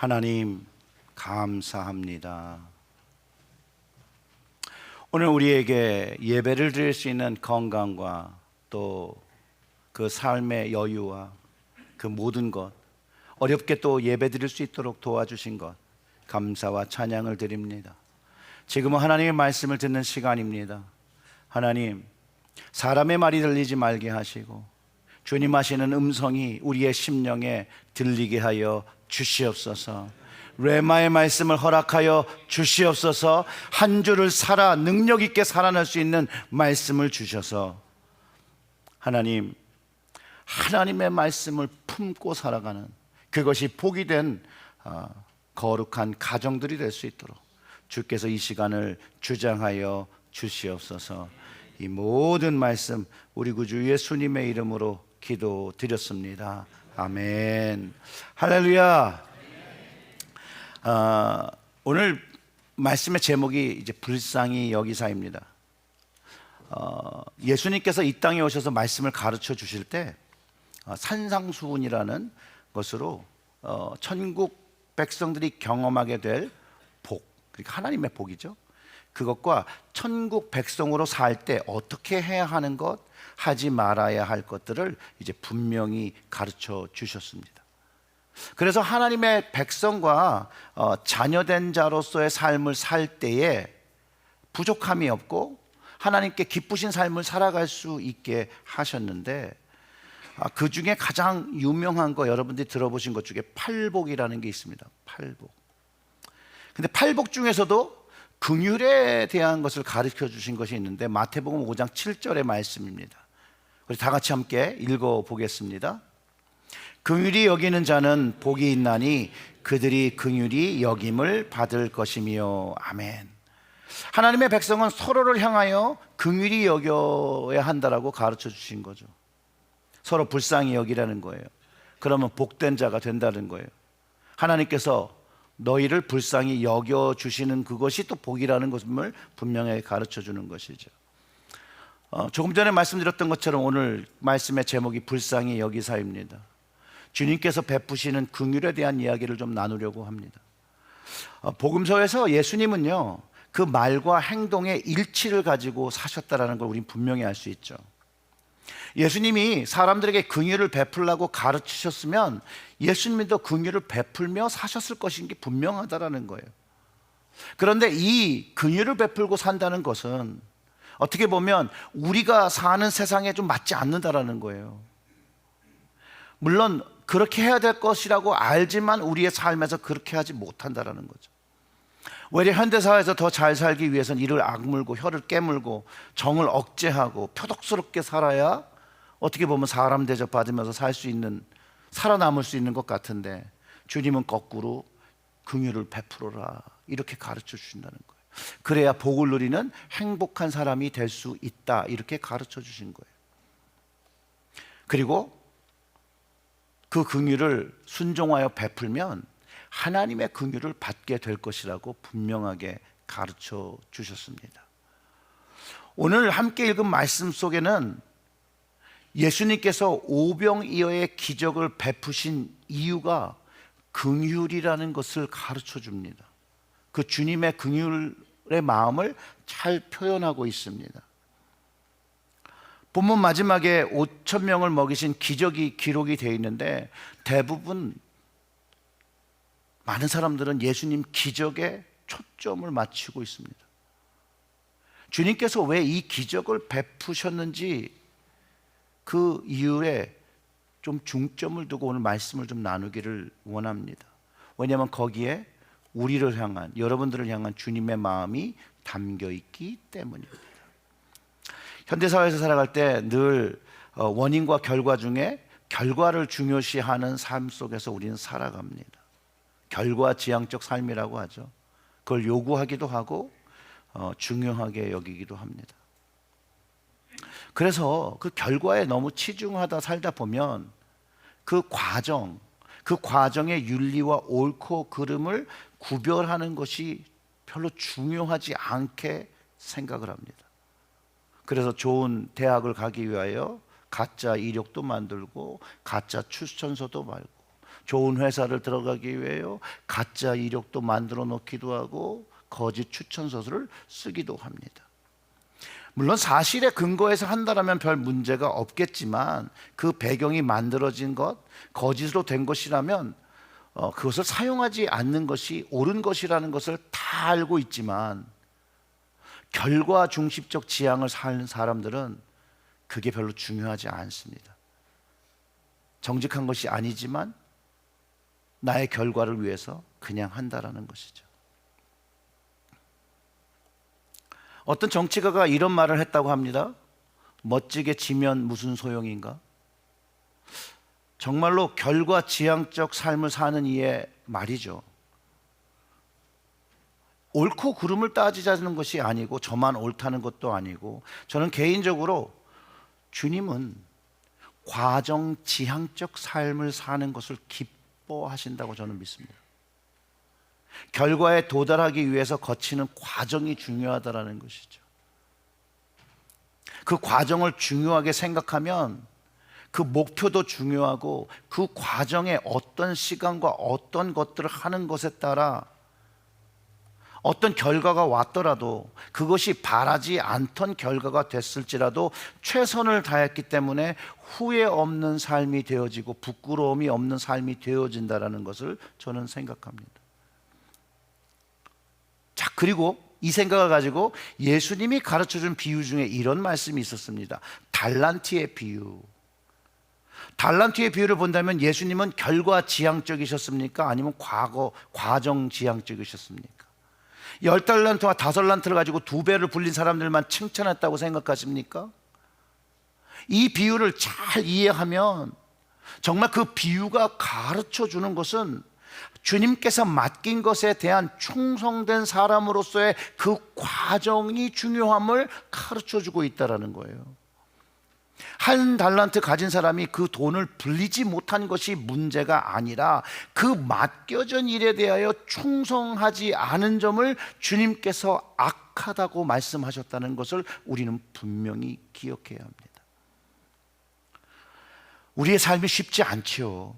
하나님 감사합니다. 오늘 우리에게 예배를 드릴 수 있는 건강과 또 그 삶의 여유와 그 모든 것 어렵게 또 예배 드릴 수 있도록 도와주신 것 감사와 찬양을 드립니다. 지금은 하나님의 말씀을 듣는 시간입니다. 하나님 사람의 말이 들리지 말게 하시고 주님 하시는 음성이 우리의 심령에 들리게 하여 주시옵소서. 레마의 말씀을 허락하여 주시옵소서. 한 주를 살아 능력 있게 살아날 수 있는 말씀을 주셔서 하나님 하나님의 말씀을 품고 살아가는 그것이 복이 된 아, 거룩한 가정들이 될 수 있도록 주께서 이 시간을 주장하여 주시옵소서. 이 모든 말씀 우리 구주 예수님의 이름으로 기도드렸습니다. 아멘. 할렐루야. 아, 오늘 말씀의 제목이 이제 불쌍히 여기사입니다. 어, 예수님께서 이 땅에 오셔서 말씀을 가르쳐 주실 때 어, 산상수훈이라는 것으로 어, 천국 백성들이 경험하게 될 복, 그러니까 하나님의 복이죠. 그것과 천국 백성으로 살 때 어떻게 해야 하는 것, 하지 말아야 할 것들을 이제 분명히 가르쳐 주셨습니다. 그래서 하나님의 백성과 어, 자녀된 자로서의 삶을 살 때에 부족함이 없고 하나님께 기쁘신 삶을 살아갈 수 있게 하셨는데 아, 그 중에 가장 유명한 거 여러분들이 들어보신 것 중에 팔복이라는 게 있습니다. 팔복. 근데 팔복 중에서도 긍휼에 대한 것을 가르쳐 주신 것이 있는데 마태복음 5장 7절의 말씀입니다. 우리 다 같이 함께 읽어 보겠습니다. 긍휼히 여기는 자는 복이 있나니 그들이 긍휼히 여김을 받을 것이며 아멘. 하나님의 백성은 서로를 향하여 긍휼히 여겨야 한다라고 가르쳐 주신 거죠. 서로 불쌍히 여기라는 거예요. 그러면 복된 자가 된다는 거예요. 하나님께서 너희를 불쌍히 여겨 주시는 그것이 또 복이라는 것을 분명하게 가르쳐 주는 것이죠. 어, 조금 전에 말씀드렸던 것처럼 오늘 말씀의 제목이 불쌍히 여기사입니다. 주님께서 베푸시는 긍휼에 대한 이야기를 좀 나누려고 합니다. 어, 복음서에서 예수님은요 그 말과 행동의 일치를 가지고 사셨다라는 걸 우리는 분명히 알 수 있죠. 예수님이 사람들에게 긍휼을 베풀라고 가르치셨으면 예수님도 긍휼을 베풀며 사셨을 것인 게 분명하다라는 거예요. 그런데 이 긍휼을 베풀고 산다는 것은 어떻게 보면 우리가 사는 세상에 좀 맞지 않는다라는 거예요. 물론 그렇게 해야 될 것이라고 알지만 우리의 삶에서 그렇게 하지 못한다라는 거죠. 오히려 현대사회에서 더 잘 살기 위해서는 이를 악물고 혀를 깨물고 정을 억제하고 표독스럽게 살아야 어떻게 보면 사람 대접 받으면서 살 수 있는 살아남을 수 있는 것 같은데 주님은 거꾸로 긍휼을 베풀어라 이렇게 가르쳐 주신다는 거예요. 그래야 복을 누리는 행복한 사람이 될 수 있다 이렇게 가르쳐 주신 거예요. 그리고 그 긍휼을 순종하여 베풀면 하나님의 긍휼을 받게 될 것이라고 분명하게 가르쳐 주셨습니다. 오늘 함께 읽은 말씀 속에는 예수님께서 오병이어의 기적을 베푸신 이유가 긍휼이라는 것을 가르쳐 줍니다. 그 주님의 긍휼의 마음을 잘 표현하고 있습니다. 본문 마지막에 5천 명을 먹이신 기적이 기록이 되어 있는데 대부분 많은 사람들은 예수님 기적에 초점을 맞추고 있습니다. 주님께서 왜 이 기적을 베푸셨는지 그 이유에 좀 중점을 두고 오늘 말씀을 좀 나누기를 원합니다. 왜냐하면 거기에 우리를 향한 여러분들을 향한 주님의 마음이 담겨 있기 때문입니다. 현대 사회에서 살아갈 때늘 어, 원인과 결과 중에 결과를 중요시하는 삶 속에서 우리는 살아갑니다. 결과 지향적 삶이라고 하죠. 그걸 요구하기도 하고 어, 중요하게 여기기도 합니다. 그래서 그 결과에 너무 치중하다 살다 보면 그 과정, 그 과정의 윤리와 옳고 그름을 구별하는 것이 별로 중요하지 않게 생각을 합니다. 그래서 좋은 대학을 가기 위하여 가짜 이력도 만들고 가짜 추천서도 말고 좋은 회사를 들어가기 위해요. 가짜 이력도 만들어 놓기도 하고 거짓 추천서를 쓰기도 합니다. 물론 사실에 근거해서 한다라면 별 문제가 없겠지만 그 배경이 만들어진 것, 거짓으로 된 것이라면 어, 그것을 사용하지 않는 것이 옳은 것이라는 것을 다 알고 있지만 결과 중심적 지향을 사는 사람들은 그게 별로 중요하지 않습니다. 정직한 것이 아니지만 나의 결과를 위해서 그냥 한다라는 것이죠. 어떤 정치가가 이런 말을 했다고 합니다. 멋지게 지면 무슨 소용인가? 정말로 결과 지향적 삶을 사는 이의 말이죠. 옳고 그름을 따지자는 것이 아니고 저만 옳다는 것도 아니고 저는 개인적으로 주님은 과정 지향적 삶을 사는 것을 기뻐하신다고 저는 믿습니다. 결과에 도달하기 위해서 거치는 과정이 중요하다라는 것이죠. 그 과정을 중요하게 생각하면 그 목표도 중요하고 그 과정에 어떤 시간과 어떤 것들을 하는 것에 따라 어떤 결과가 왔더라도 그것이 바라지 않던 결과가 됐을지라도 최선을 다했기 때문에 후회 없는 삶이 되어지고 부끄러움이 없는 삶이 되어진다라는 것을 저는 생각합니다. 자, 그리고 이 생각을 가지고 예수님이 가르쳐 준 비유 중에 이런 말씀이 있었습니다. 달란트의 비유. 달란트의 비유를 본다면 예수님은 결과 지향적이셨습니까? 아니면 과거 과정 지향적이셨습니까? 열 달란트와 다섯 란트를 가지고 두 배를 불린 사람들만 칭찬했다고 생각하십니까? 이 비유를 잘 이해하면 정말 그 비유가 가르쳐 주는 것은 주님께서 맡긴 것에 대한 충성된 사람으로서의 그 과정이 중요함을 가르쳐 주고 있다라는 거예요. 한 달란트 가진 사람이 그 돈을 불리지 못한 것이 문제가 아니라 그 맡겨진 일에 대하여 충성하지 않은 점을 주님께서 악하다고 말씀하셨다는 것을 우리는 분명히 기억해야 합니다. 우리의 삶이 쉽지 않지요.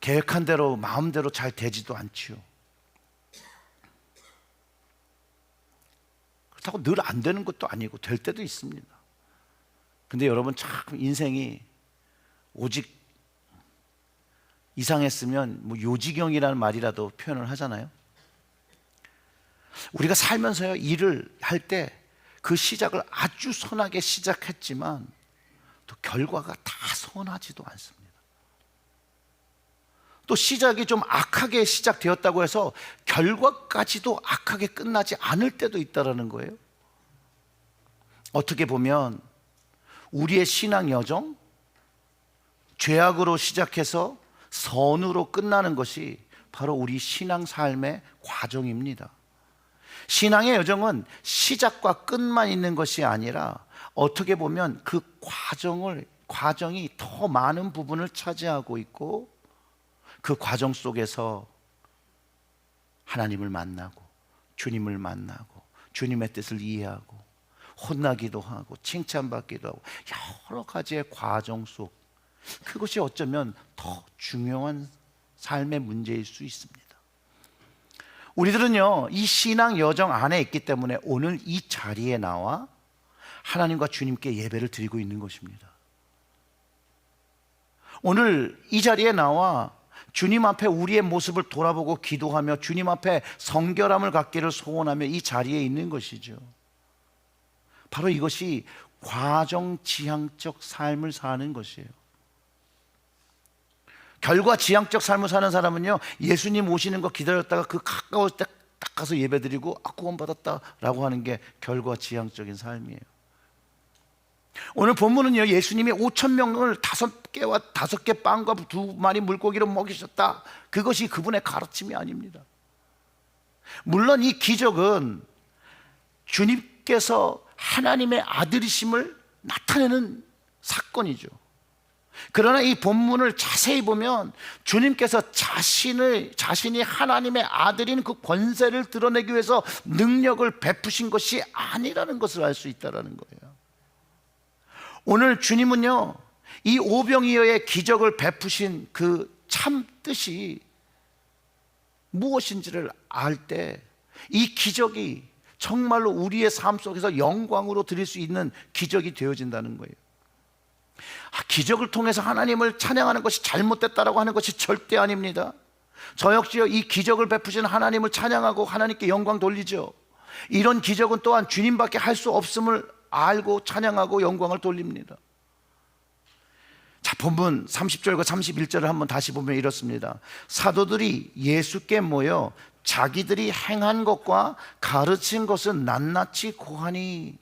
계획한 대로 마음대로 잘 되지도 않지요. 그렇다고 늘 안 되는 것도 아니고 될 때도 있습니다. 근데 여러분 참 인생이 오직 이상했으면 뭐 요지경이라는 말이라도 표현을 하잖아요. 우리가 살면서요 일을 할 때 그 시작을 아주 선하게 시작했지만 또 결과가 다 선하지도 않습니다. 또 시작이 좀 악하게 시작되었다고 해서 결과까지도 악하게 끝나지 않을 때도 있다라는 거예요. 어떻게 보면 우리의 신앙 여정 죄악으로 시작해서 선으로 끝나는 것이 바로 우리 신앙 삶의 과정입니다. 신앙의 여정은 시작과 끝만 있는 것이 아니라 어떻게 보면 그 과정을 과정이 더 많은 부분을 차지하고 있고 그 과정 속에서 하나님을 만나고 주님을 만나고 주님의 뜻을 이해하고 혼나기도 하고 칭찬받기도 하고 여러 가지의 과정 속 그것이 어쩌면 더 중요한 삶의 문제일 수 있습니다. 우리들은요, 이 신앙 여정 안에 있기 때문에 오늘 이 자리에 나와 하나님과 주님께 예배를 드리고 있는 것입니다. 오늘 이 자리에 나와 주님 앞에 우리의 모습을 돌아보고 기도하며 주님 앞에 성결함을 갖기를 소원하며 이 자리에 있는 것이죠. 바로 이것이 과정 지향적 삶을 사는 것이에요. 결과 지향적 삶을 사는 사람은요, 예수님 오시는 거 기다렸다가 그 가까울 때 딱 가서 예배 드리고, 아, 구원 받았다라고 하는 게 결과 지향적인 삶이에요. 오늘 본문은요, 예수님이 5천 명을 다섯 개와 다섯 개 빵과 두 마리 물고기를 먹이셨다. 그것이 그분의 가르침이 아닙니다. 물론 이 기적은 주님께서 하나님의 아들이심을 나타내는 사건이죠. 그러나 이 본문을 자세히 보면 주님께서 자신을 자신이 하나님의 아들인 그 권세를 드러내기 위해서 능력을 베푸신 것이 아니라는 것을 알 수 있다라는 거예요. 오늘 주님은요 이 오병이어의 기적을 베푸신 그 참 뜻이 무엇인지를 알 때 이 기적이 정말로 우리의 삶 속에서 영광으로 드릴 수 있는 기적이 되어진다는 거예요. 아, 기적을 통해서 하나님을 찬양하는 것이 잘못됐다라고 하는 것이 절대 아닙니다. 저 역시요 이 기적을 베푸신 하나님을 찬양하고 하나님께 영광 돌리죠. 이런 기적은 또한 주님밖에 할 수 없음을 알고 찬양하고 영광을 돌립니다. 자, 본문 30절과 31절을 한번 다시 보면 이렇습니다. 사도들이 예수께 모여 자기들이 행한 것과 가르친 것은 낱낱이 고하니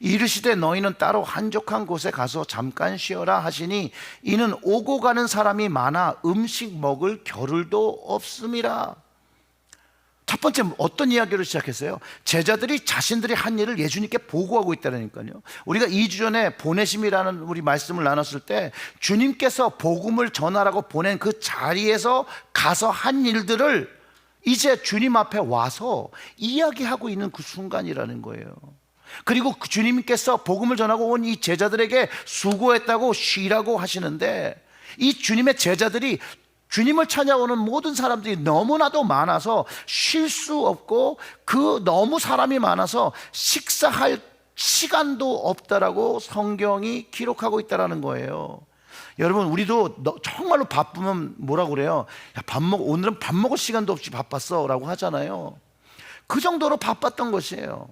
이르시되 너희는 따로 한적한 곳에 가서 잠깐 쉬어라 하시니 이는 오고 가는 사람이 많아 음식 먹을 겨를도 없음이라. 첫 번째 어떤 이야기를 시작했어요? 제자들이 자신들이 한 일을 예수님께 보고하고 있다니까요. 우리가 2주 전에 보내심이라는 우리 말씀을 나눴을 때 주님께서 복음을 전하라고 보낸 그 자리에서 가서 한 일들을 이제 주님 앞에 와서 이야기하고 있는 그 순간이라는 거예요. 그리고 그 주님께서 복음을 전하고 온 이 제자들에게 수고했다고 쉬라고 하시는데 이 주님의 제자들이 주님을 찾아오는 모든 사람들이 너무나도 많아서 쉴 수 없고 그 너무 사람이 많아서 식사할 시간도 없다라고 성경이 기록하고 있다라는 거예요. 여러분 우리도 너- 정말로 바쁘면 뭐라고 그래요? 야, 밥 먹, 오늘은 밥 먹을 시간도 없이 바빴어라고 하잖아요. 그 정도로 바빴던 것이에요.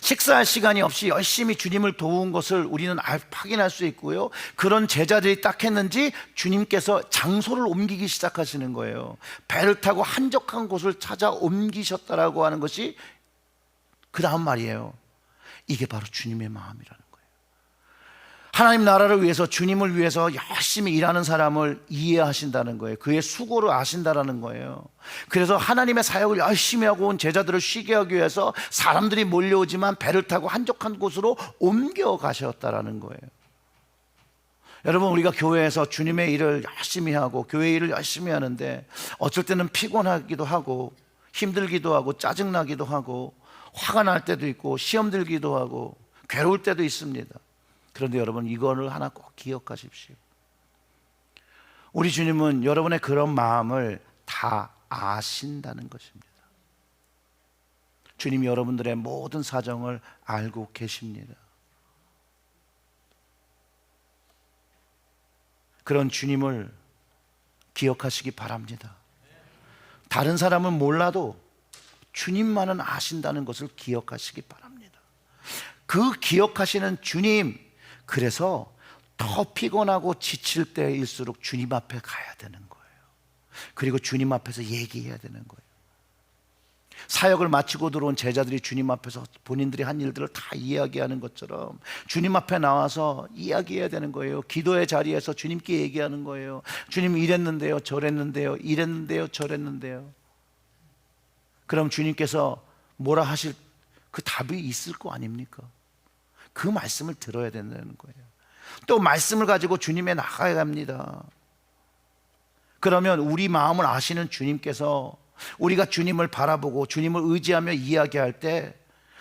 식사할 시간이 없이 열심히 주님을 도운 것을 우리는 알- 확인할 수 있고요. 그런 제자들이 딱 했는지 주님께서 장소를 옮기기 시작하시는 거예요. 배를 타고 한적한 곳을 찾아 옮기셨다라고 하는 것이 그 다음 말이에요. 이게 바로 주님의 마음이라는 거예요. 하나님 나라를 위해서 주님을 위해서 열심히 일하는 사람을 이해하신다는 거예요. 그의 수고를 아신다라는 거예요. 그래서 하나님의 사역을 열심히 하고 온 제자들을 쉬게 하기 위해서 사람들이 몰려오지만 배를 타고 한적한 곳으로 옮겨 가셨다라는 거예요. 여러분 우리가 교회에서 주님의 일을 열심히 하고 교회 일을 열심히 하는데 어쩔 때는 피곤하기도 하고 힘들기도 하고 짜증나기도 하고 화가 날 때도 있고 시험 들기도 하고 괴로울 때도 있습니다. 그런데 여러분 이거를 하나 꼭 기억하십시오. 우리 주님은 여러분의 그런 마음을 다 아신다는 것입니다. 주님이 여러분들의 모든 사정을 알고 계십니다. 그런 주님을 기억하시기 바랍니다. 다른 사람은 몰라도 주님만은 아신다는 것을 기억하시기 바랍니다. 그 기억하시는 주님, 그래서 더 피곤하고 지칠 때일수록 주님 앞에 가야 되는 거예요. 그리고 주님 앞에서 얘기해야 되는 거예요. 사역을 마치고 들어온 제자들이 주님 앞에서 본인들이 한 일들을 다 이야기하는 것처럼 주님 앞에 나와서 이야기해야 되는 거예요. 기도의 자리에서 주님께 얘기하는 거예요. 주님 이랬는데요, 저랬는데요, 이랬는데요, 저랬는데요. 그럼 주님께서 뭐라 하실 그 답이 있을 거 아닙니까? 그 말씀을 들어야 된다는 거예요. 또 말씀을 가지고 주님에 나가야 합니다. 그러면 우리 마음을 아시는 주님께서 우리가 주님을 바라보고 주님을 의지하며 이야기할 때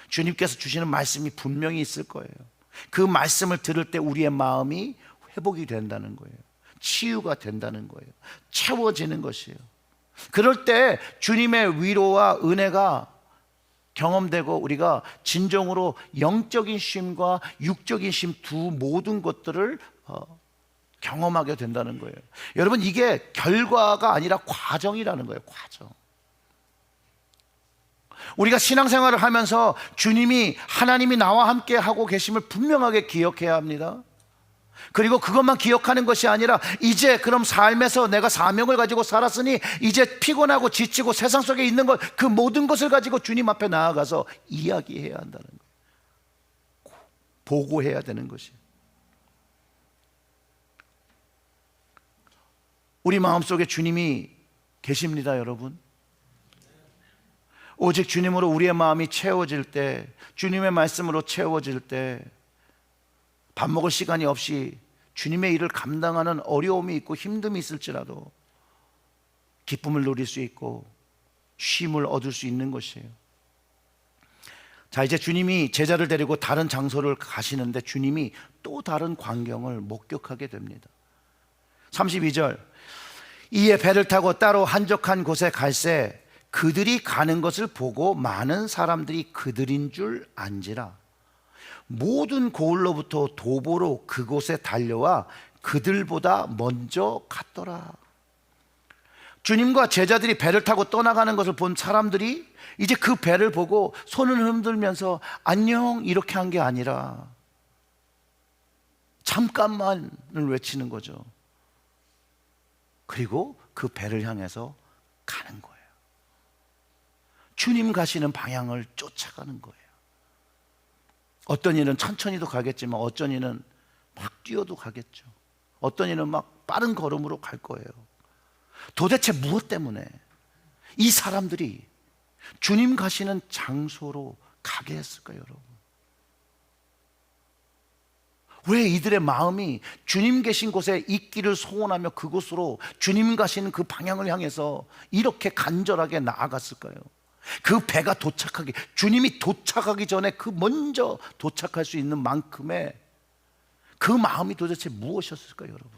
주님께서 주시는 말씀이 분명히 있을 거예요. 그 말씀을 들을 때 우리의 마음이 회복이 된다는 거예요. 치유가 된다는 거예요. 채워지는 것이에요. 그럴 때 주님의 위로와 은혜가 경험되고 우리가 진정으로 영적인 쉼과 육적인 쉼 두 모든 것들을 어, 경험하게 된다는 거예요. 여러분 이게 결과가 아니라 과정이라는 거예요. 과정. 우리가 신앙생활을 하면서 주님이 하나님이 나와 함께 하고 계심을 분명하게 기억해야 합니다. 그리고 그것만 기억하는 것이 아니라 이제 그럼 삶에서 내가 사명을 가지고 살았으니 이제 피곤하고 지치고 세상 속에 있는 것 그 모든 것을 가지고 주님 앞에 나아가서 이야기해야 한다는 거예요. 보고해야 되는 것이. 우리 마음속에 주님이 계십니다, 여러분. 오직 주님으로 우리의 마음이 채워질 때, 주님의 말씀으로 채워질 때, 밥 먹을 시간이 없이 주님의 일을 감당하는 어려움이 있고 힘듦이 있을지라도 기쁨을 누릴 수 있고 쉼을 얻을 수 있는 것이에요. 자, 이제 주님이 제자를 데리고 다른 장소를 가시는데 주님이 또 다른 광경을 목격하게 됩니다. 32절. 이에 배를 타고 따로 한적한 곳에 갈새 그들이 가는 것을 보고 많은 사람들이 그들인 줄 안지라. 모든 고을로부터 도보로 그곳에 달려와 그들보다 먼저 갔더라. 주님과 제자들이 배를 타고 떠나가는 것을 본 사람들이 이제 그 배를 보고 손을 흔들면서 안녕 이렇게 한 게 아니라 잠깐만을 외치는 거죠. 그리고 그 배를 향해서 가는 거예요. 주님 가시는 방향을 쫓아가는 거예요. 어떤 이는 천천히도 가겠지만 어떤 이는 막 뛰어도 가겠죠. 어떤 이는 막 빠른 걸음으로 갈 거예요. 도대체 무엇 때문에 이 사람들이 주님 가시는 장소로 가게 했을까요, 여러분? 왜 이들의 마음이 주님 계신 곳에 있기를 소원하며 그곳으로 주님 가시는 그 방향을 향해서 이렇게 간절하게 나아갔을까요? 그 배가 도착하기, 주님이 도착하기 전에 그 먼저 도착할 수 있는 만큼의 그 마음이 도대체 무엇이었을까요, 여러분?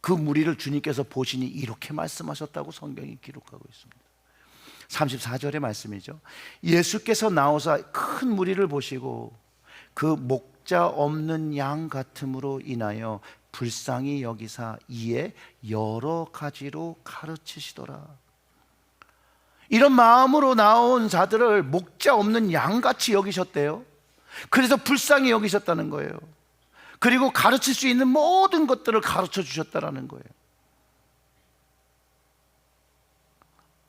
그 무리를 주님께서 보시니 이렇게 말씀하셨다고 성경이 기록하고 있습니다. 34절의 말씀이죠. 예수께서 나오사 큰 무리를 보시고 그 목자 없는 양 같음으로 인하여 불쌍히 여기사 이에 여러 가지로 가르치시더라. 이런 마음으로 나온 자들을 목자 없는 양같이 여기셨대요. 그래서 불쌍히 여기셨다는 거예요. 그리고 가르칠 수 있는 모든 것들을 가르쳐 주셨다라는 거예요.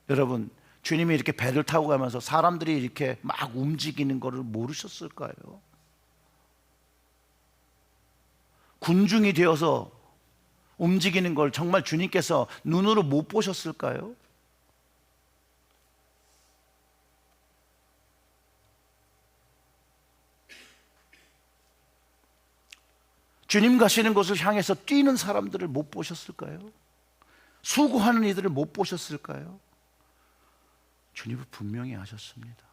여러분, 주님이 이렇게 배를 타고 가면서 사람들이 이렇게 막 움직이는 것을 모르셨을까요? 군중이 되어서 움직이는 걸 정말 주님께서 눈으로 못 보셨을까요? 주님 가시는 곳을 향해서 뛰는 사람들을 못 보셨을까요? 수고하는 이들을 못 보셨을까요? 주님은 분명히 아셨습니다.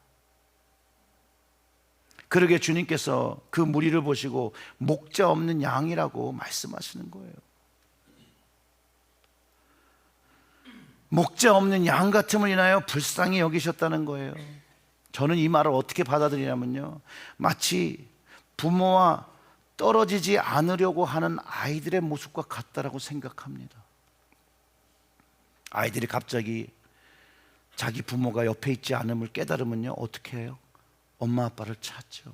그러게 주님께서 그 무리를 보시고 목자 없는 양이라고 말씀하시는 거예요. 목자 없는 양 같음을 인하여 불쌍히 여기셨다는 거예요. 저는 이 말을 어떻게 받아들이냐면요. 마치 부모와 떨어지지 않으려고 하는 아이들의 모습과 같다라고 생각합니다. 아이들이 갑자기 자기 부모가 옆에 있지 않음을 깨달으면요 어떻게 해요? 엄마 아빠를 찾죠.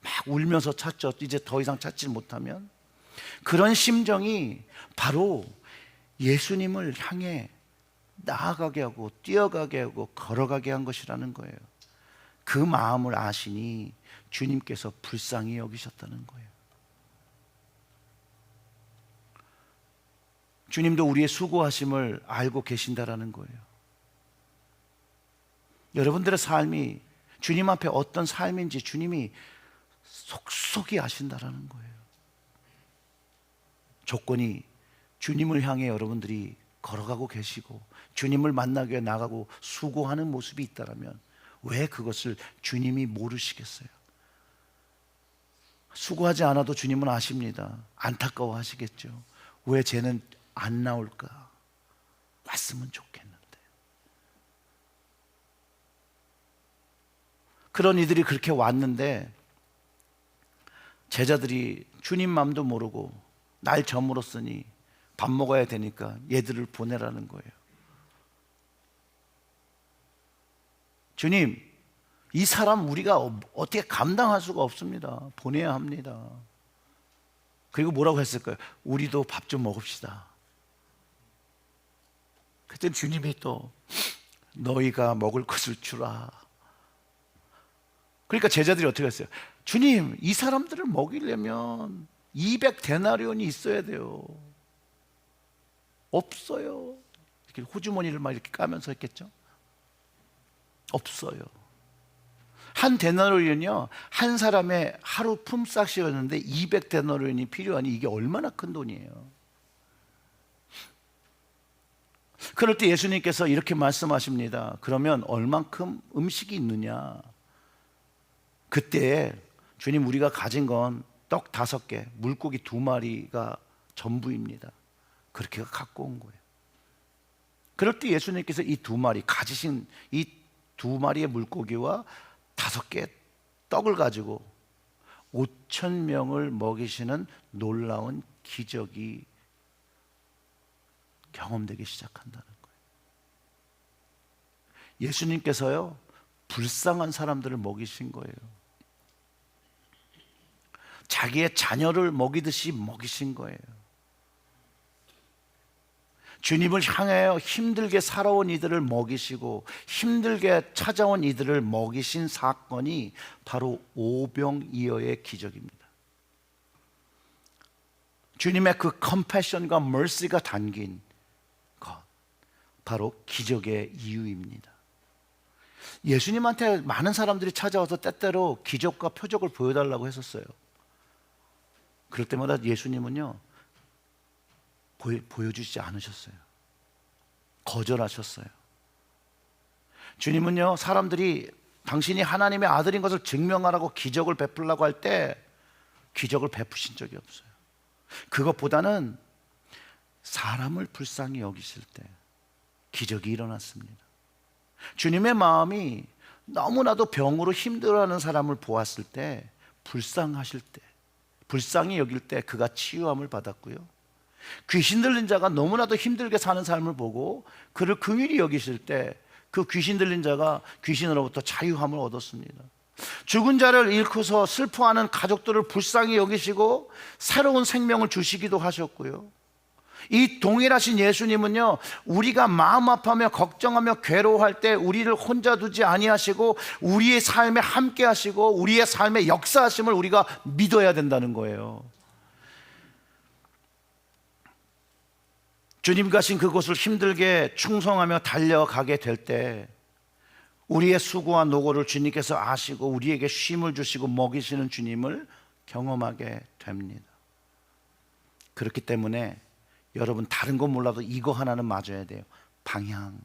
막 울면서 찾죠. 이제 더 이상 찾지 못하면 그런 심정이 바로 예수님을 향해 나아가게 하고 뛰어가게 하고 걸어가게 한 것이라는 거예요. 그 마음을 아시니 주님께서 불쌍히 여기셨다는 거예요. 주님도 우리의 수고하심을 알고 계신다라는 거예요. 여러분들의 삶이 주님 앞에 어떤 삶인지 주님이 속속이 아신다라는 거예요. 조건이 주님을 향해 여러분들이 걸어가고 계시고 주님을 만나기 위해 나가고 수고하는 모습이 있다라면 왜 그것을 주님이 모르시겠어요? 수고하지 않아도 주님은 아십니다. 안타까워 하시겠죠. 왜 쟤는 안 나올까? 왔으면 좋겠는데. 그런 이들이 그렇게 왔는데 제자들이 주님 맘도 모르고 날 저물었으니 밥 먹어야 되니까 얘들을 보내라는 거예요. 주님, 이 사람 우리가 어떻게 감당할 수가 없습니다. 보내야 합니다. 그리고 뭐라고 했을까요? 우리도 밥 좀 먹읍시다. 그때 주님이 또 너희가 먹을 것을 주라. 그러니까 제자들이 어떻게 했어요? 주님, 이 사람들을 먹이려면 200데나리온이 있어야 돼요. 없어요. 이렇게 호주머니를 막 이렇게 까면서 했겠죠? 없어요. 한 데나리온이요 한 사람의 하루 품삯이었는데 200데나리온이 필요하니 이게 얼마나 큰 돈이에요. 그럴 때 예수님께서 이렇게 말씀하십니다. 그러면 얼만큼 음식이 있느냐? 그때 주님 우리가 가진 건 떡 다섯 개, 물고기 두 마리가 전부입니다. 그렇게 갖고 온 거예요. 그럴 때 예수님께서 이 두 마리 가지신 이 두 마리의 물고기와 다섯 개의 떡을 가지고 5천 명을 먹이시는 놀라운 기적이 경험되기 시작한다는 거예요. 예수님께서요 불쌍한 사람들을 먹이신 거예요. 자기의 자녀를 먹이듯이 먹이신 거예요. 주님을 향하여 힘들게 살아온 이들을 먹이시고 힘들게 찾아온 이들을 먹이신 사건이 바로 오병이어의 기적입니다. 주님의 그 컴패션과 멀시가 담긴 것 바로 기적의 이유입니다. 예수님한테 많은 사람들이 찾아와서 때때로 기적과 표적을 보여달라고 했었어요. 그럴 때마다 예수님은요 보여, 보여주지 않으셨어요. 거절하셨어요. 주님은요 사람들이 당신이 하나님의 아들인 것을 증명하라고 기적을 베풀라고 할 때 기적을 베푸신 적이 없어요. 그것보다는 사람을 불쌍히 여기실 때 기적이 일어났습니다. 주님의 마음이 너무나도 병으로 힘들어하는 사람을 보았을 때 불쌍하실 때 불쌍히 여길 때 그가 치유함을 받았고요. 귀신 들린 자가 너무나도 힘들게 사는 삶을 보고 그를 긍휼히 여기실 때 그 귀신 들린 자가 귀신으로부터 자유함을 얻었습니다. 죽은 자를 잃고서 슬퍼하는 가족들을 불쌍히 여기시고 새로운 생명을 주시기도 하셨고요. 이 동일하신 예수님은요, 우리가 마음 아파하며 걱정하며 괴로워할 때 우리를 혼자 두지 아니하시고 우리의 삶에 함께 하시고 우리의 삶에 역사하심을 우리가 믿어야 된다는 거예요. 주님 가신 그곳을 힘들게 충성하며 달려가게 될 때 우리의 수고와 노고를 주님께서 아시고 우리에게 쉼을 주시고 먹이시는 주님을 경험하게 됩니다. 그렇기 때문에 여러분 다른 건 몰라도 이거 하나는 맞아야 돼요. 방향.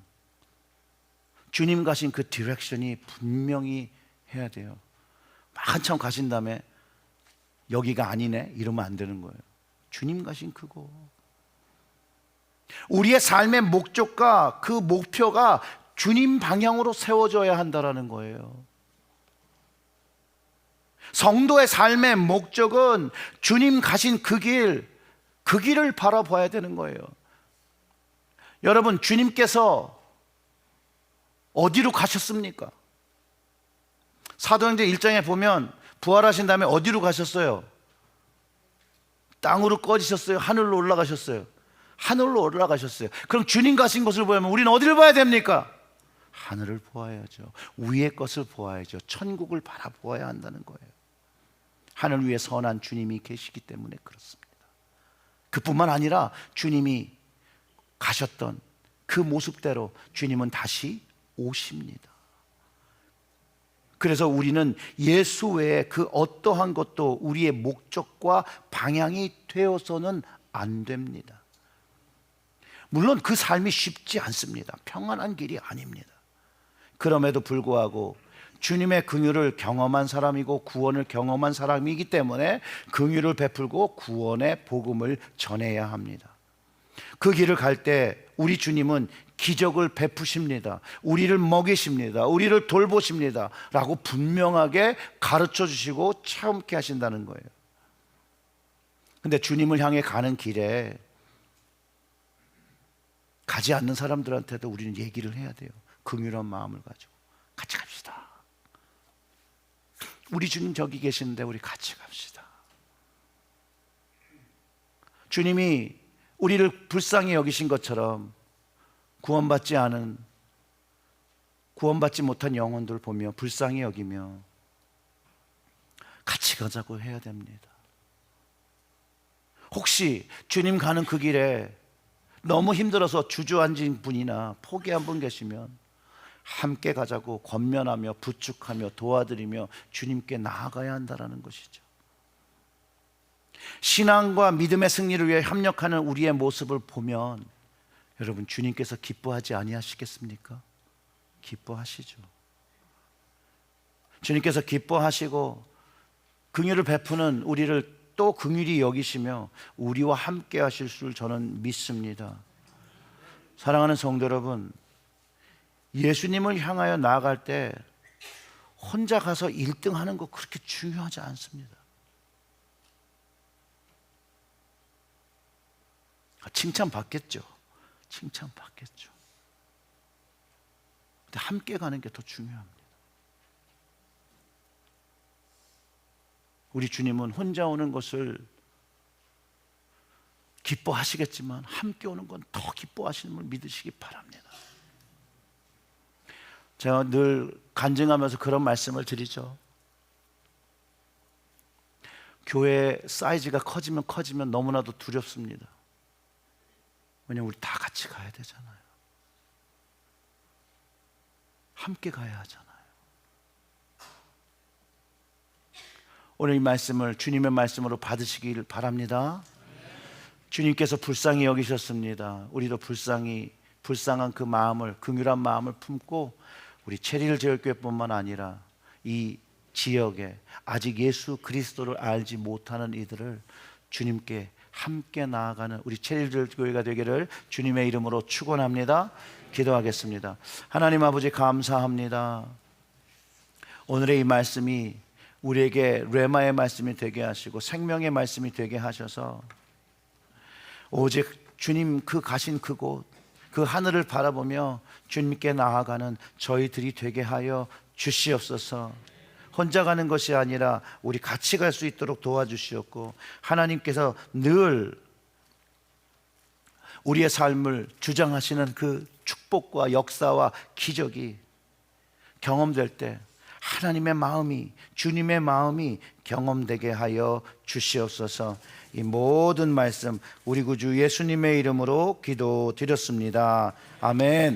주님 가신 그 디렉션이 분명히 해야 돼요. 한참 가신 다음에 여기가 아니네 이러면 안 되는 거예요. 주님 가신 그거. 우리의 삶의 목적과 그 목표가 주님 방향으로 세워져야 한다라는 거예요. 성도의 삶의 목적은 주님 가신 그 길, 그 길을 바라봐야 되는 거예요. 여러분, 주님께서 어디로 가셨습니까? 사도행전 1장에 보면 부활하신 다음에 어디로 가셨어요? 땅으로 꺼지셨어요? 하늘로 올라가셨어요? 하늘로 올라가셨어요. 그럼 주님 가신 곳을 보면 우리는 어디를 봐야 됩니까? 하늘을 보아야죠. 위의 것을 보아야죠. 천국을 바라보아야 한다는 거예요. 하늘 위에 선한 주님이 계시기 때문에 그렇습니다. 그뿐만 아니라 주님이 가셨던 그 모습대로 주님은 다시 오십니다. 그래서 우리는 예수 외에 그 어떠한 것도 우리의 목적과 방향이 되어서는 안 됩니다. 물론 그 삶이 쉽지 않습니다. 평안한 길이 아닙니다. 그럼에도 불구하고 주님의 긍휼을 경험한 사람이고 구원을 경험한 사람이기 때문에 긍휼을 베풀고 구원의 복음을 전해야 합니다. 그 길을 갈 때 우리 주님은 기적을 베푸십니다. 우리를 먹이십니다. 우리를 돌보십니다. 라고 분명하게 가르쳐 주시고 체험케 하신다는 거예요. 근데 주님을 향해 가는 길에 가지 않는 사람들한테도 우리는 얘기를 해야 돼요. 긍휼한 마음을 가지고 같이 갑시다. 우리 주님 저기 계시는데 우리 같이 갑시다. 주님이 우리를 불쌍히 여기신 것처럼 구원받지 않은 구원받지 못한 영혼들 보며 불쌍히 여기며 같이 가자고 해야 됩니다. 혹시 주님 가는 그 길에 너무 힘들어서 주저앉은 분이나 포기한 분 계시면 함께 가자고 권면하며 부축하며 도와드리며 주님께 나아가야 한다라는 것이죠. 신앙과 믿음의 승리를 위해 협력하는 우리의 모습을 보면 여러분 주님께서 기뻐하지 아니하시겠습니까? 기뻐하시죠. 주님께서 기뻐하시고 긍휼을 베푸는 우리를 또 긍휼히 여기시며 우리와 함께 하실 줄 저는 믿습니다. 사랑하는 성도 여러분, 예수님을 향하여 나아갈 때 혼자 가서 1등 하는 거 그렇게 중요하지 않습니다. 아, 칭찬 받겠죠. 칭찬 받겠죠. 근데 함께 가는 게 더 중요합니다. 우리 주님은 혼자 오는 것을 기뻐하시겠지만 함께 오는 건 더 기뻐하시는 걸 믿으시기 바랍니다. 제가 늘 간증하면서 그런 말씀을 드리죠. 교회 사이즈가 커지면 커지면 너무나도 두렵습니다. 왜냐면 우리 다 같이 가야 되잖아요. 함께 가야 하잖아요. 오늘 이 말씀을 주님의 말씀으로 받으시길 바랍니다. 주님께서 불쌍히 여기셨습니다. 우리도 불쌍히 불쌍한 그 마음을 긍휼한 마음을 품고 우리 체리를 제일교회뿐만 아니라 이 지역에 아직 예수 그리스도를 알지 못하는 이들을 주님께 함께 나아가는 우리 체리를 교회가 되기를 주님의 이름으로 축원합니다. 기도하겠습니다. 하나님 아버지 감사합니다. 오늘의 이 말씀이 우리에게 레마의 말씀이 되게 하시고 생명의 말씀이 되게 하셔서 오직 주님 그 가신 그곳 그 하늘을 바라보며 주님께 나아가는 저희들이 되게 하여 주시옵소서. 혼자 가는 것이 아니라 우리 같이 갈 수 있도록 도와주시옵고 하나님께서 늘 우리의 삶을 주장하시는 그 축복과 역사와 기적이 경험될 때 하나님의 마음이 주님의 마음이 경험되게 하여 주시옵소서. 이 모든 말씀 우리 구주 예수님의 이름으로 기도드렸습니다. 아멘.